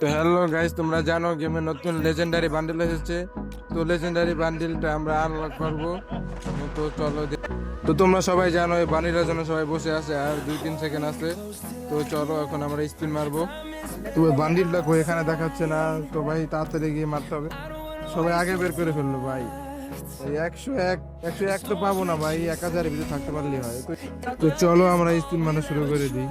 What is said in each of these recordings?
তো hello guys তোমরা জানো গেমে নতুন লেজেন্ডারি বান্ডিল এসেছে। তো লেজেন্ডারি বান্ডিলটা আমরা আনলক করব। তো চলো তো তোমরা সবাই জানো, এই বান্ডিলের জন্য সবাই বসে আছে, আর দুই তিন সেকেন্ড আছে। তো চলো এখন আমরা স্পিন মারবো। তো ওই বান্ডিলটা কই? এখানে দেখাচ্ছে না। তো ভাই, তাড়াতাড়ি গিয়ে মারতে হবে। সবাই আগে বের করে ফেলল ভাই। একশো এক একশো এক তো পাবো না ভাই, এক হাজারের ভিতরে থাকতে পারলেই হয়। তো চলো আমরা স্পিন মারা শুরু করে দিই।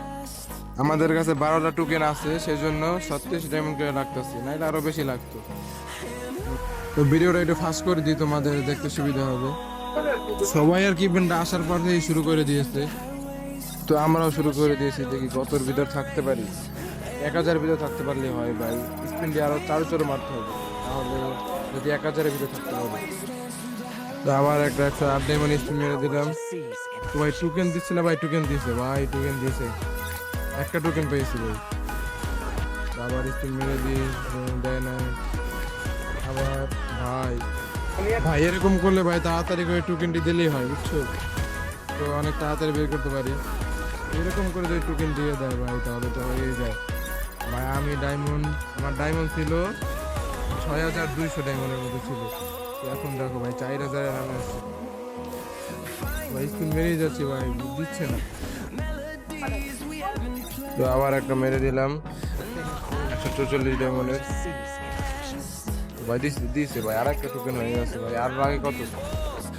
আমাদের কাছে বারোটা টোকেন আছে, সেজন্য ছত্রিশ ডায়মন্ড করে লাগতেছে নাইলে আরও বেশি লাগতো। তো ভিডিওটা একটু ফাস্ট করে দিই, তোমাদের দেখতে সুবিধা হবে। সবাই আর কি ইভেন্টটা আসার পর থেকেই শুরু করে দিয়েছে। তো আমরাও শুরু করে দিয়েছি, দেখি কতর ভিতর থাকতে পারি। এক হাজার ভিতর থাকতে পারলে হয় ভাই স্পিন দিয়ে আরও চারো চোর মারতে হবে। তাহলে যদি এক হাজারের ভিতর থাকতে পারবে তো আবার একটা একশো আট ডায়মন্ড স্পিন মেরে দিলাম। তো ভাই টুকেন দিচ্ছে না ভাই টোকেন দিয়েছে ভাই টোকেন দিয়েছে একটা টোকেন পেয়েছি ভাই। আবার স্পিন মেরে দিই দেয় না। আবার ভাই ভাই এরকম করলে ভাই তাড়াতাড়ি করে টোকেনটি দিলেই হয়, বুঝছ? তো অনেক তাড়াতাড়ি বের করতে পারি। এরকম করে যদি টোকেন দিয়ে দেয় ভাই, তাহলে তো হয়েই যায়। ভাই, আমি ডায়মন্ড আমার ডায়মন্ড ছিল ছয় হাজার দুইশো ডায়মন্ডের মতো ছিল। এখন দেখো ভাই, চার হাজারের নামে আসছে। ভাই স্পিন মেরেই যাচ্ছি ভাই, দিচ্ছে না। তো আবার একটা মেরে দিলাম। একশো চৌচল্লিশ ডায়মন্ডের। ভাই দিচ্ছে দিচ্ছে ভাই আর একটা টোকেন হয়ে গেছে ভাই। আর আগে কত?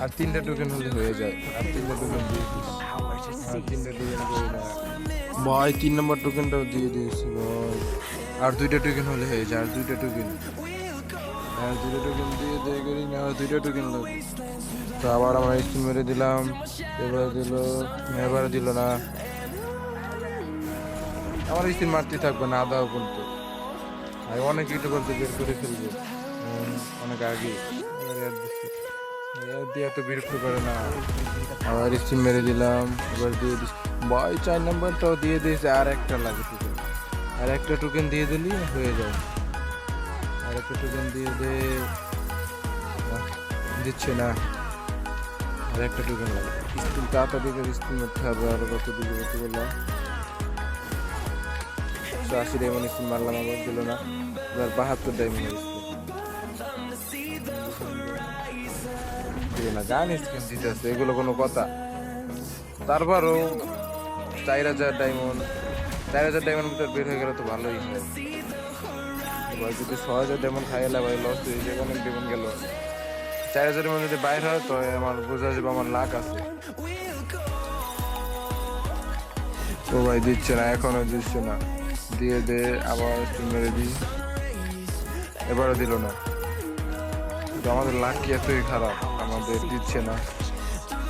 আর তিনটা টোকেন হলে হয়ে যায়। আর তিনটা টোকেন দিয়ে দিস। আর তিনটা টোকেন দাও। ভাই, তিন নম্বর টোকেনটাও দিয়ে দিয়েছি ভাই। আর দুইটা টোকেন হলে হয়ে যায়। আর দুইটা টোকেন আর দুইটা টোকেন দিয়ে দিয়ে করি না, আর দুইটা টোকেন লাগবে। তো আবার আমরা স্টিম মেরে দিলাম। এবার দিল এবার দিল না। আমার স্ত্রী মারতে থাকবে না আদা পর্যন্ত। আর অনেক ইউটিউবার বলতে বের করে ফেলবে। অনেক আগে। দিয়ে এত বিরক্ত করে না। আবার স্টিম মেরে দিলাম। এবার দিয়ে দিস ভাই, চার নাম্বারটাও দিয়ে দিয়েছে, আর একটা লাগে টোকেন আর একটা টোকেন দিয়ে দিলি, হয়ে যায়। আর একটা টোকেন দিয়ে দে। দিচ্ছে না। আর একটা টোকেন লাগে। স্কুল তাড়াতাড়ি করে স্কুল করতে হবে, আরও কত দিকে কত বললাম? একশো আশি ডায়মন্ড স্পিন মারলাম, আবার দিল না। এবার বাহাত্তর ডায়মন্ড দিল না, গান স্পিন দিতেছে, এগুলো কোনো কথা। তারপরও চার হাজার ডায়মন্ড চার হাজার ডায়মন্ড ভিতর বের হয়ে গেলে তো ভালোই যদি ছ হাজার ডায়মন্ড খাইলে ভাই লস হয়ে যায়, অনেক ডায়মন্ড গেল। চার হাজারের মধ্যে যদি বাইর হয়, তো আমার বোঝা যাবে আমার লাখ আছে। ও ভাই দিচ্ছে না, এখনও দিচ্ছে না। দিয়ে দে, আবার একটু মেরে দিই। এবারও দিল না। আমাদের লাক এতই খারাপ, আমাদের দিচ্ছে না।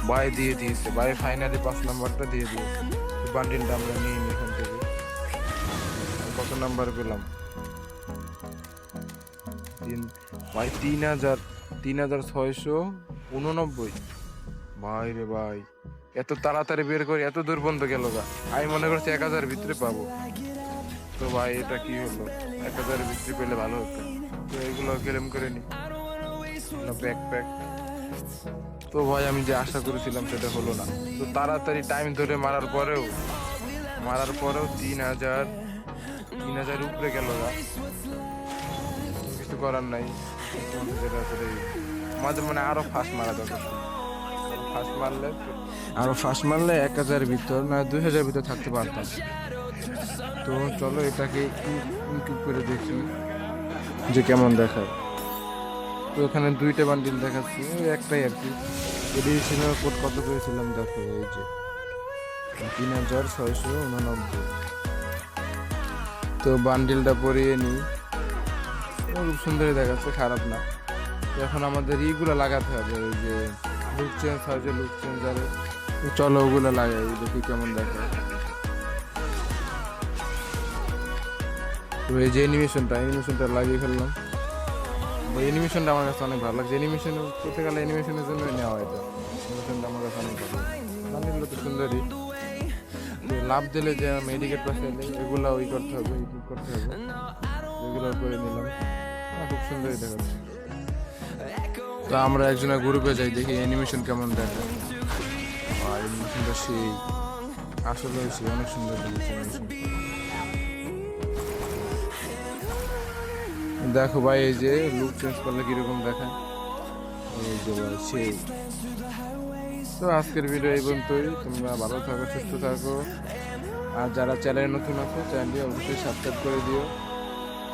বাই দিয়ে দিয়েছে বাই ফাইনালি পাঁচ নাম্বারটা দিয়ে দিয়েছে। বান্ডিলটা আমরা নিয়ে নিই এখান থেকে। কত নাম্বার পেলাম? তিন, ভাই তিন হাজার তিন হাজার ছয়শো উননব্বই। ভাই রে ভাই, এত তাড়াতাড়ি বের করে, এত দূর পর্যন্ত গেল গা। আমি মনে করছি এক হাজার ভিতরে পাবো। তো ভাই, এটা কি হলো? এক হাজারের ভিতরে পেলে ভালো হতো। তো এগুলো ক্লেম করে নি। ব্যাক প্যাক তো ভাই, আমি যে আশা করেছিলাম সেটা হলো না। তো তাড়াতাড়ি টাইম ধরে মারার পরেও মারার পরেও তিন হাজার তিন হাজার উপরে গেল গা। কিছু করার নাই। আমাদের মানে আরও ফাস্ট মারা দরকার ফার্স্ট মারলে আরও ফার্স্ট মারলে এক হাজারের ভিতর, না, দুই হাজার ভিতর থাকতে পারতাম। তো চলো এটাকে ইউটিউব করে দেখি যে কেমন দেখায়। তো এখানে দুইটা বান্ডিল দেখাচ্ছি একটাই আর কি। এডিশনাল কোড কত করেছিলাম দেখো, এই যে। তিন হাজার ছয়শো উননব্বই। তো বান্ডিলটা পরিয়ে নিই। খুব সুন্দরই দেখাচ্ছে, খারাপ না। এখন আমাদের ইগুলো লাগাতে হবে ওই যে লুক চেঞ্জ হয় যে লুক চেঞ্জারে চলো ওগুলো লাগাই, দেখি কেমন দেখে তো এই যে অ্যানিমেশনটা অ্যানিমেশনটা লাগিয়ে ফেললাম। ওই অ্যানিমেশনটা আমার কাছে অনেক ভালো লাগছে। অ্যানিমেশন করতে গেলে অ্যানিমেশনের জন্য নেওয়া এটা। অ্যানিমেশনটা আমার কাছে অনেক ভালো বানিগুলো তো সুন্দরই লাভ দিলে যে মেডিকেট পাশে এগুলো ওই করতে হবে ইডিট করতে হবে। এগুলো করে নিলাম। হ্যাঁ, খুব সুন্দরই দেখাচ্ছে। তো আমরা একজনের গ্রুপে যাই দেখি অ্যানিমেশন কেমন দেখে। অ্যানিমেশনটা সেই আসলে অনেক সুন্দর দেখো ভাই, এই যে লুক চেঞ্জ করলে কীরকম দেখায়? যে সেই তো আজকের ভিডিও এই পর্যন্তই। তোমরা ভালো থাকো, সুস্থ থাকো। আর যারা চ্যানেল নতুন আছো চ্যানেলটি অবশ্যই সাবস্ক্রাইব করে দিও।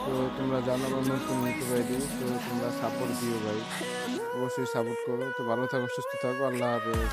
তো তোমরা জানো আমার নতুন ইউটিউব আইডি তো তোমরা সাপোর্ট দিও ভাই। অবশ্যই সাপোর্ট করো। তো ভালো থাকো, সুস্থ থাকো। আল্লাহ হাফেজ।